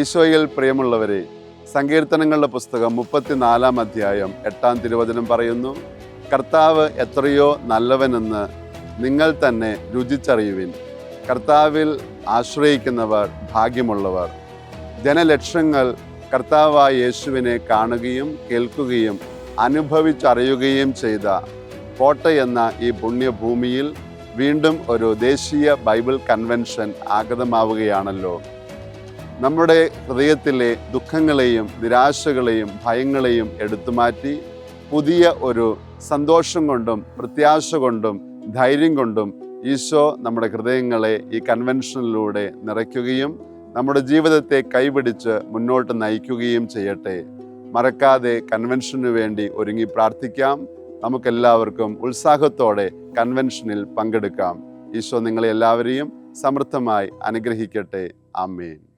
ഈശോയിൽ പ്രിയമുള്ളവരെ സങ്കീർത്തനങ്ങളുടെ പുസ്തകം മുപ്പത്തിനാലാം അധ്യായം എട്ടാം തിരുവചനം പറയുന്നു കർത്താവ് എത്രയോ നല്ലവനെന്ന് നിങ്ങൾ തന്നെ രുചിച്ചറിയുവിൻ. കർത്താവിൽ ആശ്രയിക്കുന്നവർ ഭാഗ്യമുള്ളവർ. ജനലക്ഷങ്ങൾ കർത്താവായ യേശുവിനെ കാണുകയും കേൾക്കുകയും അനുഭവിച്ചറിയുകയും ചെയ്ത കോട്ടയെന്ന ഈ പുണ്യഭൂമിയിൽ വീണ്ടും ഒരു ദേശീയ ബൈബിൾ കൺവെൻഷൻ ആഗതമാവുകയാണല്ലോ. നമ്മുടെ ഹൃദയത്തിലെ ദുഃഖങ്ങളെയും നിരാശകളെയും ഭയങ്ങളെയും എടുത്തു മാറ്റി പുതിയ ഒരു സന്തോഷം കൊണ്ടും പ്രത്യാശ കൊണ്ടും ധൈര്യം കൊണ്ടും ഈശോ നമ്മുടെ ഹൃദയങ്ങളെ ഈ കൺവെൻഷനിലൂടെ നിറയ്ക്കുകയും നമ്മുടെ ജീവിതത്തെ കൈപിടിച്ച് മുന്നോട്ട് നയിക്കുകയും ചെയ്യട്ടെ. മറക്കാതെ കൺവെൻഷനു വേണ്ടി ഒരുങ്ങി പ്രാർത്ഥിക്കാം. നമുക്കെല്ലാവർക്കും ഉത്സാഹത്തോടെ കൺവെൻഷനിൽ പങ്കെടുക്കാം. ഈശോ നിങ്ങളെ എല്ലാവരെയും സമൃദ്ധമായി അനുഗ്രഹിക്കട്ടെ. ആമേൻ.